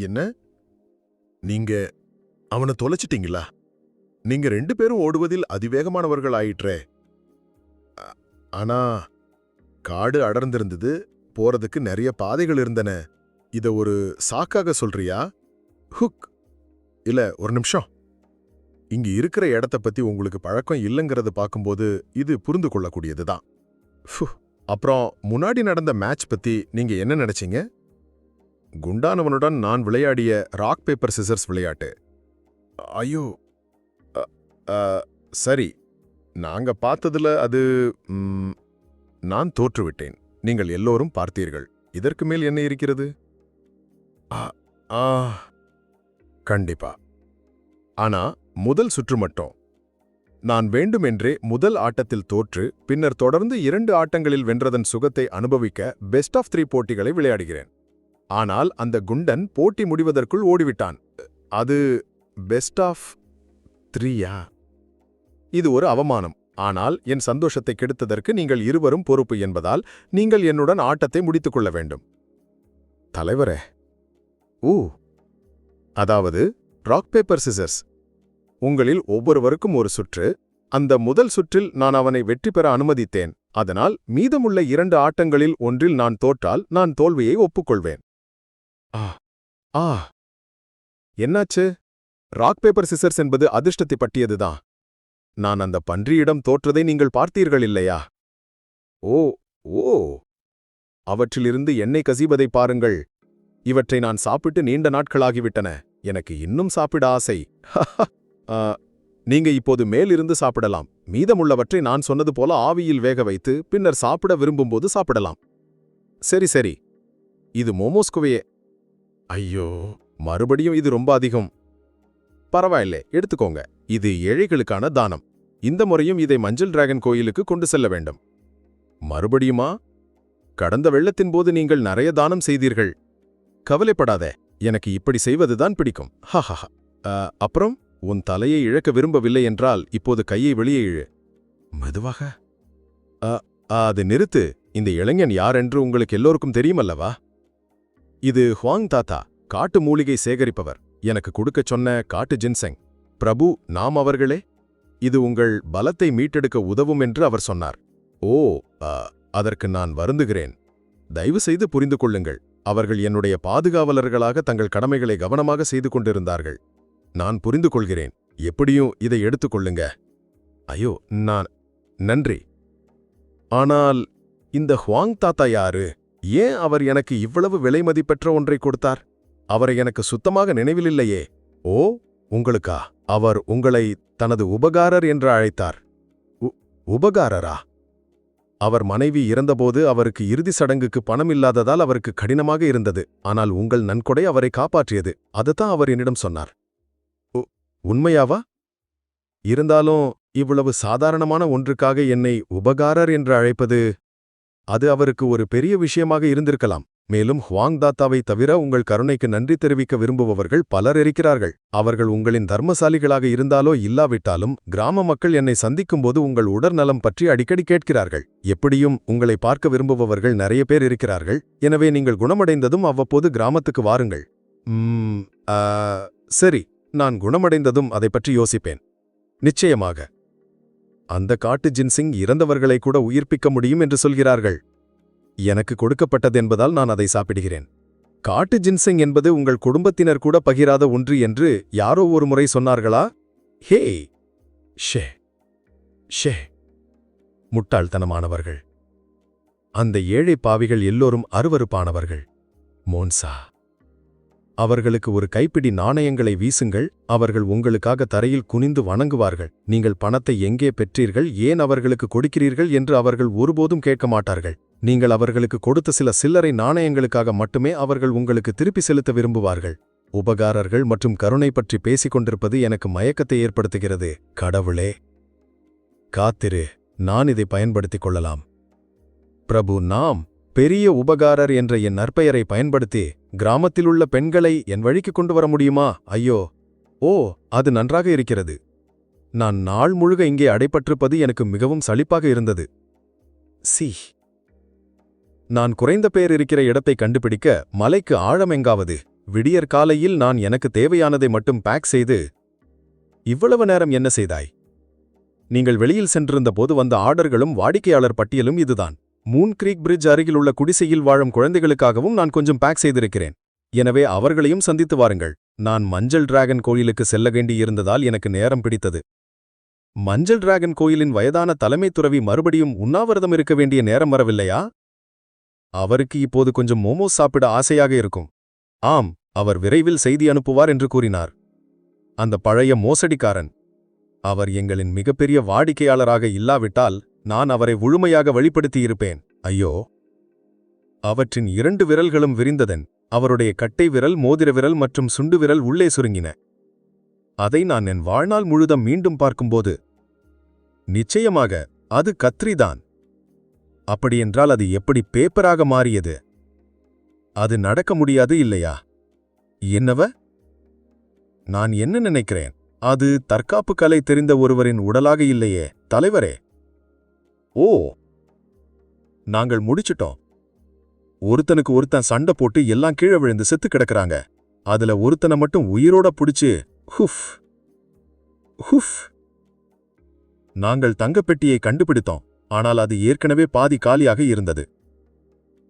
என்ன? நீங்க அவனை தொலைச்சிட்டீங்களா? நீங்க ரெண்டு பேரும் ஓடுவதில் அதிவேகமானவர்கள் ஆயிற்றே ஆனா காடு அடர்ந்திருந்தது போறதுக்கு நிறைய பாதைகள் இருந்தன. இத ஒரு சாக்காக சொல்றியா? ஹுக். இல்ல ஒரு நிமிஷம். இங்க இருக்கிற இடத்த பத்தி உங்களுக்கு பழக்கம் இல்லைங்கிறத பார்க்கும்போது இது புரிந்து கொள்ளக்கூடியதுதான். ஃபு. அப்புறம் முன்னாடி நடந்த மேட்ச் பத்தி நீங்க என்ன நினைச்சீங்க? குண்டானவனுடன் நான் விளையாடிய ராக் பேப்பர் சிசர்ஸ் விளையாட்டு. ஐயோ. சரி. நாங்க பார்த்ததுல அது ம், நான் தோற்றுவிட்டேன். நீங்கள் எல்லோரும் பார்த்தீர்கள். இதற்கு மேல் என்ன இருக்கிறது? ஆ, கண்டிப்பா. ஆனா முதல் சுற்று மட்டும். நான் வேண்டுமென்றே முதல் ஆட்டத்தில் தோற்று பின்னர் தொடர்ந்து இரண்டு ஆட்டங்களில் வென்றதன் சுகத்தை அனுபவிக்க பெஸ்ட் ஆஃப் த்ரீ போட்டிகளை விளையாடுகிறேன். ஆனால் அந்த குண்டன் போட்டி முடிவதற்குள் ஓடிவிட்டான். அது பெஸ்ட் ஆஃப் த்ரீயா இது ஒரு அவமானம். ஆனால் என் சந்தோஷத்தை கெடுத்ததற்கு நீங்கள் இருவரும் பொறுப்பு என்பதால் நீங்கள் என்னுடன் ஆட்டத்தை முடித்துக் கொள்ள வேண்டும். தலைவரே. ஊ. அதாவது ராக் பேப்பர் சிசர்ஸ் உங்களில் ஒவ்வொருவருக்கும் ஒரு சுற்று. அந்த முதல் சுற்றில் நான் அவனை வெற்றி பெற அனுமதித்தேன். அதனால் மீதமுள்ள இரண்டு ஆட்டங்களில் ஒன்றில் நான் தோற்றால் நான் தோல்வியை ஒப்புக்கொள்வேன். ஆ ஆ. என்னாச்சு? ராக் பேப்பர் சிசர்ஸ் என்பது அதிர்ஷ்டத்தை பட்டியதுதான் நான் அந்த பன்றியிடம் தோற்றதை நீங்கள் பார்த்தீர்கள் இல்லையா? ஓ ஓ. அவற்றிலிருந்து எண்ணெய் கசிவதை பாருங்கள். இவற்றை நான் சாப்பிட்டு நீண்ட நாட்களாகிவிட்டன. எனக்கு இன்னும் சாப்பிட ஆசை. ஆ, நீங்க இப்போது மேலிருந்து சாப்பிடலாம். மீதமுள்ளவற்றை நான் சொன்னது போல ஆவியில் வேக வைத்து பின்னர் சாப்பிட விரும்பும்போது சாப்பிடலாம். சரி சரி. இது மோமோஸ்குவையே. ஐயோ மறுபடியும் இது ரொம்ப அதிகம். பரவாயில்லை எடுத்துக்கோங்க. இது ஏழைகளுக்கான தானம். இந்த முறையும் இதை மஞ்சள் டிராகன் கோயிலுக்கு கொண்டு செல்ல வேண்டும். மறுபடியுமா? கடந்த வெள்ளத்தின் போது நீங்கள் நிறைய தானம் செய்தீர்கள். கவலைப்படாதே எனக்கு இப்படி செய்வதுதான் பிடிக்கும். ஹஹஹா அப்புறம்? உன் தலையை இழக்க விரும்பவில்லை என்றால் இப்போது கையை வெளியே இழு. மெதுவாக. அ, அது நிறுத்து. இந்த இளைஞன் யார் என்று உங்களுக்கு எல்லோருக்கும் தெரியுமல்லவா? இது ஹுவாங் தாத்தா காட்டு மூலிகை சேகரிப்பவர். எனக்கு கொடுக்கச் சொன்ன காட்டு ஜின்செங். பிரபு நாம் அவர்களே? இது உங்கள் பலத்தை மீட்டெடுக்க உதவும் என்று அவர் சொன்னார். ஓ அதற்கு நான் வருந்துகிறேன். தயவு செய்து புரிந்து கொள்ளுங்கள். அவர்கள் என்னுடைய பாதுகாவலர்களாக தங்கள் கடமைகளை கவனமாக செய்து கொண்டிருந்தார்கள். நான் புரிந்து கொள்கிறேன். எப்படியும் இதை எடுத்துக்கொள்ளுங்க ஐயோ நான் நன்றி. ஆனால் இந்த ஹுவாங் தாத்தா யாரு? ஏன் அவர் எனக்கு இவ்வளவு விலை மதிப்பெற்ற ஒன்றை கொடுத்தார்? அவரை எனக்கு சுத்தமாக நினைவிலில்லையே. ஓ உங்களுக்கா? அவர் உங்களை தனது உபகாரர் என்று அழைத்தார். உபகாரரா? அவர் மனைவி இறந்தபோது அவருக்கு இறுதி சடங்குக்கு பணம் இல்லாததால் அவருக்கு கடினமாக இருந்தது. ஆனால் உங்கள் நன்கொடை அவரை காப்பாற்றியது. அதுதான் அவர் என்னிடம் சொன்னார். உ- உண்மையாவா? இருந்தாலும் இவ்வளவு சாதாரணமான ஒன்றுக்காக என்னை உபகாரர் என்று அழைப்பது அது அவருக்கு ஒரு பெரிய விஷயமாக இருந்திருக்கலாம். மேலும் ஹுவாங் தாத்தாவை தவிர உங்கள் கருணைக்கு நன்றி தெரிவிக்க விரும்புபவர்கள் பலர் இருக்கிறார்கள். அவர்கள் உங்களின் தர்மசாலிகளாக இருந்தாலோ இல்லாவிட்டாலும் கிராம மக்கள் என்னை சந்திக்கும்போது உங்கள் உடல்நலம் பற்றி அடிக்கடி கேட்கிறார்கள். எப்படியும் உங்களை பார்க்க விரும்புபவர்கள் நிறைய பேர் இருக்கிறார்கள். எனவே நீங்கள் குணமடைந்ததும் அவ்வப்போது கிராமத்துக்கு வாருங்கள். சரி. நான் குணமடைந்ததும் அதை பற்றி யோசிப்பேன். நிச்சயமாக. அந்த காட்டு ஜின்சிங் இறந்தவர்களை கூட உயிர்ப்பிக்க முடியும் என்று சொல்கிறார்கள். எனக்கு கொடுக்கப்பட்டதென்பதால் நான் அதை சாப்பிடுகிறேன். காட்டு ஜின்சிங் என்பது உங்கள் குடும்பத்தினர் கூட பகிராத ஒன்று என்று யாரோ ஒரு முறை சொன்னார்களா? ஹே! ஷே! ஷே! முட்டாள்தனமானவர்கள். அந்த ஏழை பாவிகள் எல்லோரும் அருவருப்பானவர்கள். மோன்சா! அவர்களுக்கு ஒரு கைப்பிடி நாணயங்களை வீசுங்கள் அவர்கள் உங்களுக்காக தரையில் குனிந்து வணங்குவார்கள். நீங்கள் பணத்தை எங்கே பெற்றீர்கள் ஏன் அவர்களுக்கு கொடுக்கிறீர்கள் என்று அவர்கள் ஒருபோதும் கேட்க மாட்டார்கள் நீங்கள் அவர்களுக்கு கொடுத்த சில சில்லறை நாணயங்களுக்காக மட்டுமே அவர்கள் உங்களுக்கு திருப்பி செலுத்த விரும்புவார்கள். உபகாரர்கள் மற்றும் கருணை பற்றி பேசிக் கொண்டிருப்பது எனக்கு மயக்கத்தை ஏற்படுத்துகிறது. கடவுளே! காத்திரு நான் இதை பயன்படுத்திக் கொள்ளலாம். பிரபு நாம் பெரிய உபகாரர் என்ற என் நற்பெயரை பயன்படுத்தி கிராமத்திலுள்ள பெண்களை என் வழிக்கு கொண்டு வர முடியுமா? ஐயோ. ஓ அது நன்றாக இருக்கிறது. நான் நாள் முழுக இங்கே அடைப்பட்டிருப்பது எனக்கு மிகவும் சலிப்பாக இருந்தது. சி. நான் குறைந்த பேர் இருக்கிற இடத்தை கண்டுபிடிக்க மலைக்கு ஆழம் எங்காவது? விடியற் காலையில் நான் எனக்கு தேவையானதை மட்டும் பேக் செய்து இவ்வளவு நேரம் என்ன செய்தாய்? நீங்கள் வெளியில் சென்றிருந்த போது வந்த ஆர்டர்களும் வாடிக்கையாளர் பட்டியலும் இதுதான். மூன் கிரீக் பிரிட்ஜ் அருகில் உள்ள குடிசையில் வாழும் குழந்தைகளுக்காகவும் நான் கொஞ்சம் பேக் செய்திருக்கிறேன். எனவே அவர்களையும் சந்தித்து வாருங்கள். நான் மஞ்சள் டிராகன் கோயிலுக்கு செல்ல வேண்டியிருந்ததால் எனக்கு நேரம் பிடித்தது. மஞ்சள் டிராகன் கோயிலின் வயதான தலைமை துறவி மறுபடியும் உண்ணாவிரதம் இருக்க வேண்டிய நேரம் வரவில்லையா? அவருக்கு இப்போது கொஞ்சம் மோமோஸ் சாப்பிட ஆசையாக இருக்கும். ஆம் அவர் விரைவில் செய்தி அனுப்புவார் என்று கூறினார். அந்த பழைய மோசடிக்காரன். அவர் எங்களின் மிகப்பெரிய வாடிக்கையாளராக இல்லாவிட்டால் நான் அவரை முழுமையாக வெளிப்படுத்தியிருப்பேன் ஐயோ. அவற்றின் இரண்டு விரல்களும் விரிந்ததன் அவருடைய கட்டை விரல் மோதிர விரல் மற்றும் சுண்டு விரல் உள்ளே சுருங்கின. அதை நான் என் வாழ்நாள் முழுதும் மீண்டும் பார்க்கும்போது நிச்சயமாக அது கத்ரிதான் அப்படியென்றால் அது எப்படி பேப்பராக மாறியது? அது நடக்க முடியாது இல்லையா? என்னவ? நான் என்ன நினைக்கிறேன்? அது தற்காப்பு கலை தெரிந்த ஒருவரின் உடலாக இல்லையே தலைவரே. ஓ நாங்கள் முடிச்சிட்டோம். ஒருத்தனுக்கு ஒருத்தன் சண்டை போட்டு எல்லாம் கீழே விழுந்து செத்து கிடக்குறாங்க. அதுல ஒருத்தனை மட்டும் உயிரோட பிடிச்சு ஹுஃப் ஹுஃப். நாங்கள் தங்கப்பெட்டியை கண்டுபிடித்தோம். ஆனால் அது ஏற்கனவே பாதி காலியாக இருந்தது.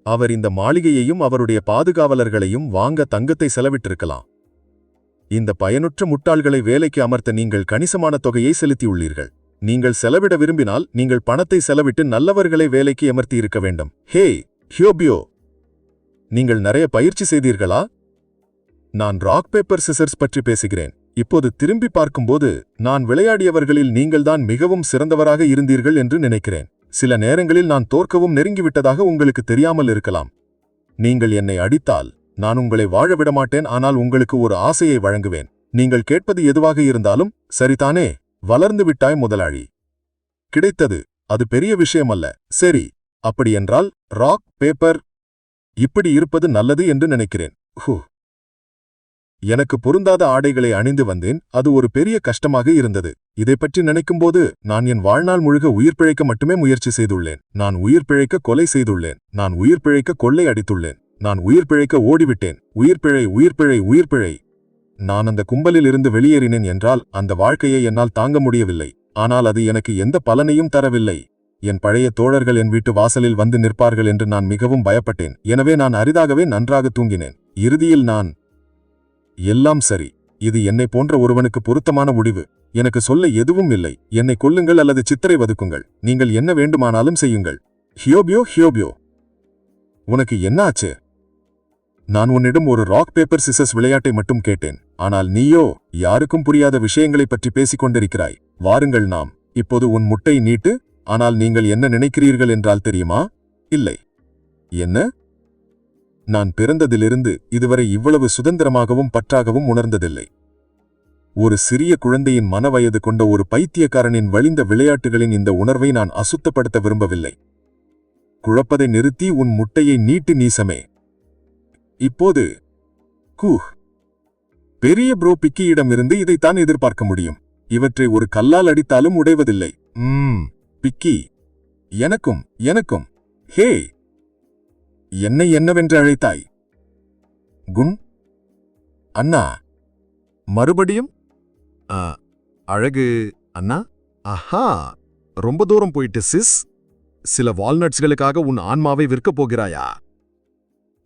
அவர் இந்த மாளிகையையும் அவருடைய பாதுகாவலர்களையும் வாங்க தங்கத்தை செலவிட்டிருக்கலாம். இந்த பயனுற்ற முட்டாள்களை வேலைக்கு அமர்த்த நீங்கள் கணிசமான தொகையை செலுத்தியுள்ளீர்கள். நீங்கள் செலவிட விரும்பினால் நீங்கள் பணத்தை செலவிட்டு நல்லவர்களை வேலைக்கு அமர்த்தி இருக்க வேண்டும். ஹே ஹியோபியோ. நீங்கள் நிறைய பயிற்சி செய்தீர்களா? நான் ராக் பேப்பர் சிசர்ஸ் பற்றி பேசுகிறேன். இப்போது திரும்பி பார்க்கும்போது நான் விளையாடியவர்களில் நீங்கள்தான் மிகவும் சிறந்தவராக இருந்தீர்கள் என்று நினைக்கிறேன். சில நேரங்களில் நான் தோற்கவும் நெருங்கிவிட்டதாக உங்களுக்கு தெரியாமல் இருக்கலாம். நீங்கள் என்னை அடித்தால் நான் உங்களை வாழ விடமாட்டேன் ஆனால் உங்களுக்கு ஒரு ஆசையை வழங்குவேன். நீங்கள் கேட்பது எதுவாக இருந்தாலும் சரிதானே? வளர்ந்து விட்டாய் முதலாளி. கிடைத்தது அது பெரிய விஷயமல்ல. சரி அப்படியென்றால் ராக் பேப்பர் இப்படி இருப்பது நல்லது என்று நினைக்கிறேன். ஹூ. எனக்கு பொருந்தாத ஆடைகளை அணிந்து வந்தேன் அது ஒரு பெரிய கஷ்டமாக இருந்தது. இதை பற்றி நினைக்கும்போது நான் என் வாழ்நாள் முழுக உயிர் பிழைக்க மட்டுமே முயற்சி செய்துள்ளேன். நான் உயிர் பிழைக்க கொலை செய்துள்ளேன். நான் உயிர் பிழைக்க கொள்ளை அடித்துள்ளேன். நான் உயிர் பிழைக்க ஓடிவிட்டேன். உயிர் பிழை உயிர் பிழை உயிர் பிழை. நான் அந்த கும்பலில் இருந்து வெளியேறினேன் என்றால் அந்த வாழ்க்கையை என்னால் தாங்க முடியவில்லை. ஆனால் அது எனக்கு எந்த பலனையும் தரவில்லை. என் பழைய தோழர்கள் என் வீட்டு வாசலில் வந்து நிற்பார்கள் என்று நான் மிகவும் பயப்பட்டேன். எனவே நான் அரிதாகவே நன்றாக தூங்கினேன். இறுதியில் நான் எல்லாம் சரி. இது என்னை போன்ற ஒருவனுக்கு பொருத்தமான முடிவு. எனக்கு சொல்ல எதுவும் இல்லை. என்னை கொல்லுங்கள் அல்லது சித்திரை வதுக்குங்கள். நீங்கள் என்ன வேண்டுமானாலும் செய்யுங்கள். ஹியோபியோ ஹியோபியோ. உனக்கு என்ன ஆச்சு? நான் உன்னிடம் ஒரு ராக் பேப்பர் சிசஸ் விளையாட்டை மட்டும் கேட்டேன். ஆனால் நீயோ யாருக்கும் புரியாத விஷயங்களைப் பற்றி பேசிக் கொண்டிருக்கிறாய். வாருங்கள் நாம் இப்போது உன் முட்டை நீட்டு ஆனால் நீங்கள் என்ன நினைக்கிறீர்கள் என்றால் தெரியுமா? இல்லை. என்ன? நான் பிறந்ததிலிருந்து இதுவரை இவ்வளவு சுதந்திரமாகவும் பற்றாகவும் உணர்ந்ததில்லை. ஒரு சிறிய குழந்தையின் மனவயது கொண்ட ஒரு பைத்தியக்காரனின் வழிந்த விளையாட்டுகளின் இந்த உணர்வை நான் அசுத்தப்படுத்த விரும்பவில்லை. குழப்பதை நிறுத்தி உன் முட்டையை நீட்டு நீசமே. இப்போது கூஹ். பெரிய ப்ரோ பிக்கியிடமிருந்து இதைத்தான் எதிர்பார்க்க முடியும். இவற்றை ஒரு கல்லால் அடித்தாலும் உடைவதில்லை. ம் பிக்கி. எனக்கும் எனக்கும். ஹே! என்னை என்னவென்று அழைத்தாய்? குண் அண்ணா. மறுபடியும்? ஆ, அழகு அண்ணா. ஆஹா! ரொம்ப தூரம் போயிட்டு சிஸ். சில வால்நட்ஸ்களுக்காக உன் ஆன்மாவை விற்கப் போகிறாயா?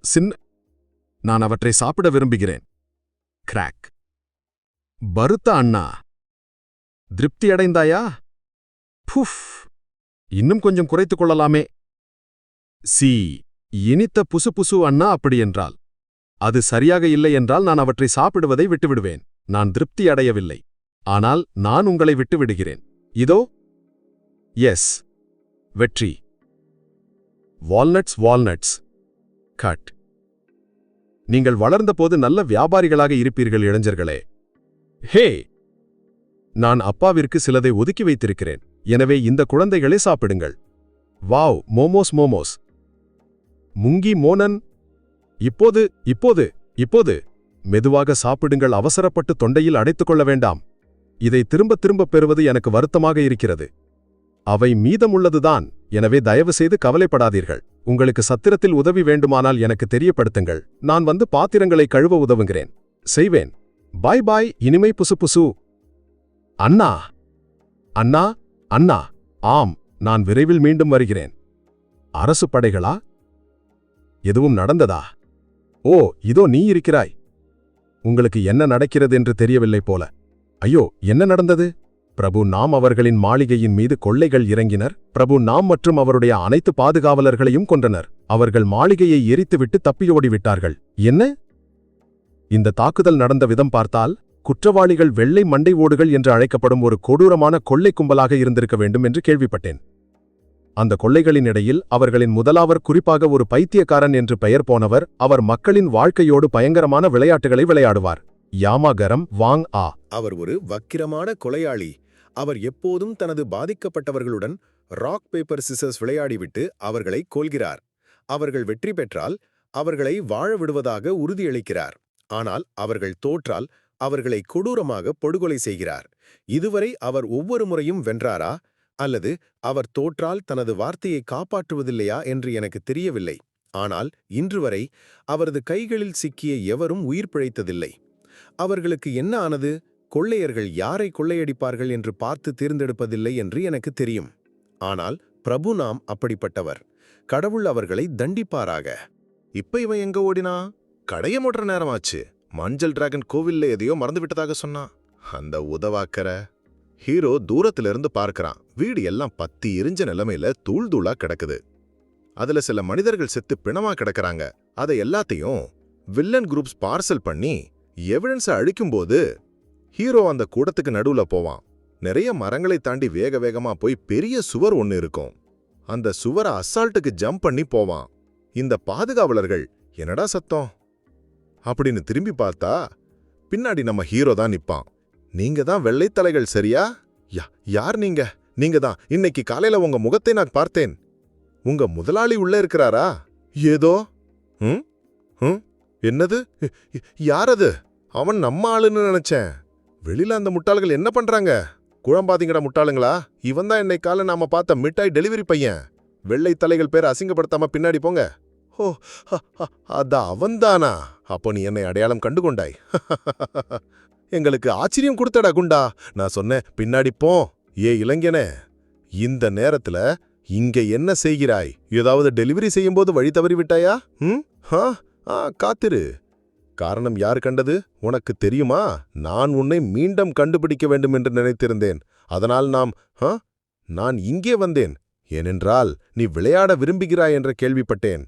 சின்ன நான் அவற்றை சாப்பிட விரும்புகிறேன். கிராக். பருத்த அண்ணா. திருப்தி அடைந்தாயா புஃப். இன்னும் கொஞ்சம் குறைத்துக் கொள்ளலாமே. சி. இனித்த புசு புசு அண்ணா அப்படியென்றால் அது சரியாக இல்லை என்றால் நான் அவற்றை சாப்பிடுவதை விட்டுவிடுவேன். நான் திருப்தி அடையவில்லை. ஆனால் நான் உங்களை விட்டு விடுகிறேன் இதோ. எஸ். வெற்றி. Walnuts walnuts. கட். நீங்கள் வளர்ந்தபோது நல்ல வியாபாரிகளாக இருப்பீர்கள் இளைஞர்களே. ஹே! நான் அப்பாவிற்கு சிலதை ஒதுக்கி வைத்திருக்கிறேன். எனவே இந்த குழந்தைகளை சாப்பிடுங்கள். வாவ் மோமோஸ் மோமோஸ். முங்கி மோனன். இப்போது இப்போது இப்போது. மெதுவாக சாப்பிடுங்கள் அவசரப்பட்டு தொண்டையில் அடைத்துக் கொள்ள வேண்டாம். இதை திரும்ப திரும்பப் பெறுவது எனக்கு வருத்தமாக இருக்கிறது. அவை மீதமுள்ளதுதான். எனவே தயவு செய்து கவலைப்படாதீர்கள். உங்களுக்கு சத்திரத்தில் உதவி வேண்டுமானால் எனக்கு தெரியப்படுத்துங்கள். நான் வந்து பாத்திரங்களை கழுவ உதவுகிறேன். செய்வேன். பாய் பாய் இனிமை புசு புசு. அண்ணா. அண்ணா அண்ணா. ஆம் நான் விரைவில் மீண்டும் வருகிறேன். அரசு படைகளா? எதுவும் நடந்ததா? ஓ இதோ நீ இருக்கிறாய். உங்களுக்கு என்ன நடக்கிறது என்று தெரியவில்லை போல. ஐயோ என்ன நடந்தது? பிரபு நாம் அவர்களின் மாளிகையின் மீது கொள்ளைகள் இறங்கினர். பிரபு நாம் மற்றும் அவருடைய அனைத்து பாதுகாவலர்களையும் கொன்றனர். அவர்கள் மாளிகையை எரித்துவிட்டு தப்பியோடிவிட்டார்கள். என்ன? இந்த தாக்குதல் நடந்த விதம் பார்த்தால் குற்றவாளிகள் வெள்ளை மண்டை ஓடுகள் என்று அழைக்கப்படும் ஒரு கொடூரமான கொள்ளை கும்பலாக இருந்திருக்க வேண்டும் என்று கேள்விப்பட்டேன். அந்த கொள்ளைகளின் இடையில் அவர்களின் முதலாவர் குறிப்பாக ஒரு பைத்தியக்காரன் என்று பெயர் போனவர் அவர் மக்களின் வாழ்க்கையோடு பயங்கரமான விளையாட்டுகளை விளையாடுவார். யாமாகரம் வாங் ஆ. அவர் ஒரு வக்கிரமான கொலையாளி. அவர் எப்போதும் தனது பாதிக்கப்பட்டவர்களுடன் ராக் பேப்பர் சிசர்ஸ் விளையாடிவிட்டு அவர்களை கொல்கிறார். அவர்கள் வெற்றி பெற்றால் அவர்களை வாழ விடுவதாக உறுதியளிக்கிறார். ஆனால் அவர்கள் தோற்றால் அவர்களை கொடூரமாக படுகொலை செய்கிறார். இதுவரை அவர் ஒவ்வொரு முறையும் வென்றாரா? அல்லது அவர் தோற்றால் தனது வார்த்தையை காப்பாற்றுவதில்லையா என்று எனக்கு தெரியவில்லை. ஆனால் இன்று வரை அவரது கைகளில் சிக்கிய எவரும் உயிர் பிழைத்ததில்லை. அவர்களுக்கு என்ன ஆனது? கொள்ளையர்கள் யாரை கொள்ளையடிப்பார்கள் என்று பார்த்து தேர்ந்தெடுப்பதில்லை என்று எனக்கு தெரியும். ஆனால் பிரபு நாம் அப்படிப்பட்டவர். கடவுள் அவர்களை தண்டிப்பாராக. இப்ப இவன் எங்க ஓடினா? கடைய மூடுற நேரமாச்சு. மஞ்சள் டிராகன் கோவில்ல எதையோ மறந்து விட்டதாக சொன்னான் அந்த உதவாக்கற ஹீரோ தூரத்துல இருந்து பார்க்கறான். வீடு எல்லாம் பத்தி எரிஞ்ச நிலைமையில தூள் தூளா கிடக்குது. அதுல சில மனிதர்கள் செத்து பிணமா கிடக்குறாங்க. அதை எல்லாத்தையும் வில்லன் குரூப்ஸ் பார்சல் பண்ணி எவிடன்ஸ அழிக்கும்போது ஹீரோ அந்த கூடத்துக்கு நடுவுல போவான். நிறைய மரங்களை தாண்டி வேக வேகமா போய் பெரிய சுவர் ஒன்னு இருக்கும். அந்த சுவரை அசால்ட்டுக்கு ஜம்ப் பண்ணி போவான். இந்த பாதுகாவலர்கள் என்னடா சத்தம்? அப்படின்னு திரும்பி பார்த்தா பின்னாடி நம்ம ஹீரோ தான் நிப்பான். நீங்க தான் வெள்ளைத்தலைகள் சரியா? யா யார் நீங்க? நீங்க தான். இன்னைக்கு காலையில உங்க முகத்தை நான் பார்த்தேன். உங்க முதலாளி உள்ள இருக்கிறாரா? ஏதோ. ம்? ம்? என்னது? யாரது அவன் நம்ம ஆளுன்னு நினைச்சேன். வெளியில அந்த முட்டாள்கள் என்ன பண்றாங்க? குழம்பாதீங்கடா முட்டாளுங்களா? இவன் தான் என்னை காலை நாம பார்த்த மிட்டாய் டெலிவரி பையன். வெள்ளை தலைகள் பேர் அசிங்கப்படுத்தாம பின்னாடி போங்க. ஓ ஹ, ஹ, அத அவன்தானா? அப்போ நீ என்னை அடையாளம் கண்டு கொண்டாய். எங்களுக்கு ஆச்சரியம் கொடுத்தடா குண்டா. நான் சொன்னேன் பின்னாடி போ. ஏ இளைஞனே. இந்த நேரத்துல இங்க என்ன செய்கிறாய்? ஏதாவது டெலிவரி செய்யும்போது வழி தவறி விட்டாயா ம் ஆ காத்திரு. காரணம் யார் கண்டது? உனக்கு தெரியுமா? நான் உன்னை மீண்டும் கண்டுபிடிக்க வேண்டும் என்று நினைத்திருந்தேன். அதனால் நாம் ஹ? நான் இங்கே வந்தேன். ஏனென்றால் நீ விளையாட விரும்புகிறாய் என்று கேள்விப்பட்டேன்.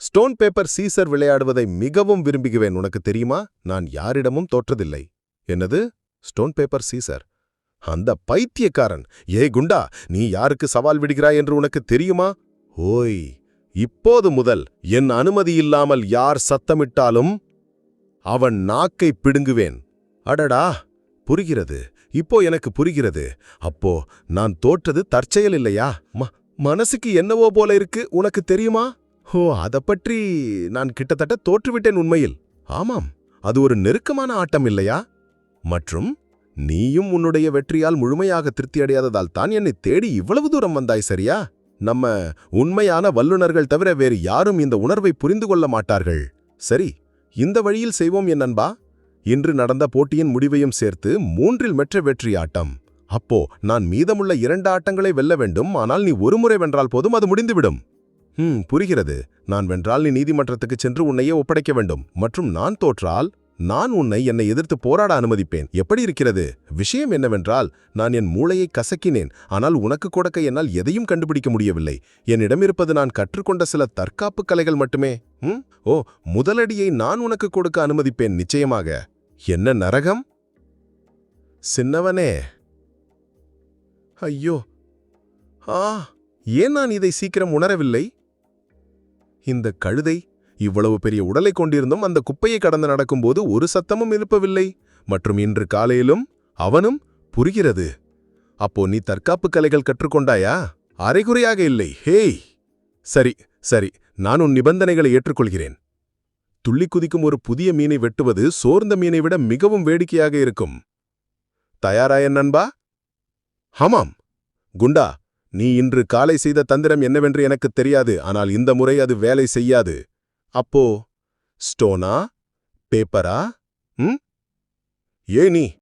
ஸ்டோன் பேப்பர் சீசர் விளையாடுவதை மிகவும் விரும்புகிறேன். உனக்கு தெரியுமா? நான் யாரிடமும் தோற்றதில்லை. என்னது? Stone paper scissor. அந்த பைத்தியக்காரன். ஏ குண்டா நீ யாருக்கு சவால் விடுகிறாய் என்று உனக்கு தெரியுமா? ஓய் இப்போது முதல் என் அனுமதி இல்லாமல் யார் சத்தமிட்டாலும் அவன் நாக்கை பிடுங்குவேன். அடடா புரிகிறது. இப்போ எனக்கு புரிகிறது. அப்போ நான் தோற்றது தற்செயல் இல்லையா? ம மனசுக்கு என்னவோ போல இருக்கு உனக்கு தெரியுமா? ஓ அதை பற்றி நான் கிட்டத்தட்ட தோற்றுவிட்டேன் உண்மையில். ஆமாம் அது ஒரு நெருக்கமான ஆட்டம் இல்லையா? மற்றும் நீயும் உன்னுடைய வெற்றியால் முழுமையாக திருப்தியடையாததால் தான் என்னை தேடி இவ்வளவு தூரம் வந்தாய் சரியா? நம்ம உண்மையான வல்லுனர்கள் தவிர வேறு யாரும் இந்த உணர்வை புரிந்து கொள்ள மாட்டார்கள். சரி இந்த வழியில் செய்வோம் என் நண்பா. இன்று நடந்த போட்டியின் முடிவையும் சேர்த்து மூன்றில் மெற்ற வெற்றி ஆட்டம் அப்போ நான் மீதமுள்ள இரண்டு ஆட்டங்களை வெல்ல வேண்டும். ஆனால் நீ ஒருமுறை வென்றால் போதும் அது முடிந்துவிடும். ம் புரிகிறது. நான் வென்றால் நீ நீதிமன்றத்துக்கு சென்று உன்னையே ஒப்படைக்க வேண்டும். மற்றும் நான் தோற்றால் நான் உன்னை என்னை எதிர்த்து போராட அனுமதிப்பேன். எப்படி இருக்கிறது? விஷயம் என்னவென்றால் நான் என் மூளையை கசக்கினேன். ஆனால் உனக்கு கொடுக்க என்னால் எதையும் கண்டுபிடிக்க முடியவில்லை. என்னிடம் இருப்பது நான் கற்றுக்கொண்ட சில தற்காப்பு கலைகள் மட்டுமே. ம்? ஓ முதலடியை நான் உனக்கு கொடுக்க அனுமதிப்பேன் நிச்சயமாக. என்ன நரகம்? சின்னவனே. ஐயோ. ஆ ஏன் நான் இதை சீக்கிரம் உணரவில்லை? இந்த கழுதை இவ்வளவு பெரிய உடலை கொண்டிருந்தும் அந்த குப்பையை கடந்து நடக்கும்போது ஒரு சத்தமும் எழுப்பவில்லை. மற்றும் இன்று காலையிலும் அவனும் புரிகிறது. அப்போ நீ தற்காப்பு கலைகள் கற்றுக்கொண்டாயா? அரைகுறையாக இல்லை. ஹேய்! சரி சரி நான் உன் நிபந்தனைகளை ஏற்றுக்கொள்கிறேன். துள்ளி குதிக்கும் ஒரு புதிய மீனை வெட்டுவது சோர்ந்த மீனை விட மிகவும் வேடிக்கையாக இருக்கும். தயாராய நண்பா? ஹமாம்! குண்டா நீ இன்று காலை செய்த தந்திரம் என்னவென்று எனக்குத் தெரியாது. ஆனால் இந்த முறை அது வேலை செய்யாது. அப்போ ஸ்டோனா? பேப்பரா? ம்? ஏ நீ!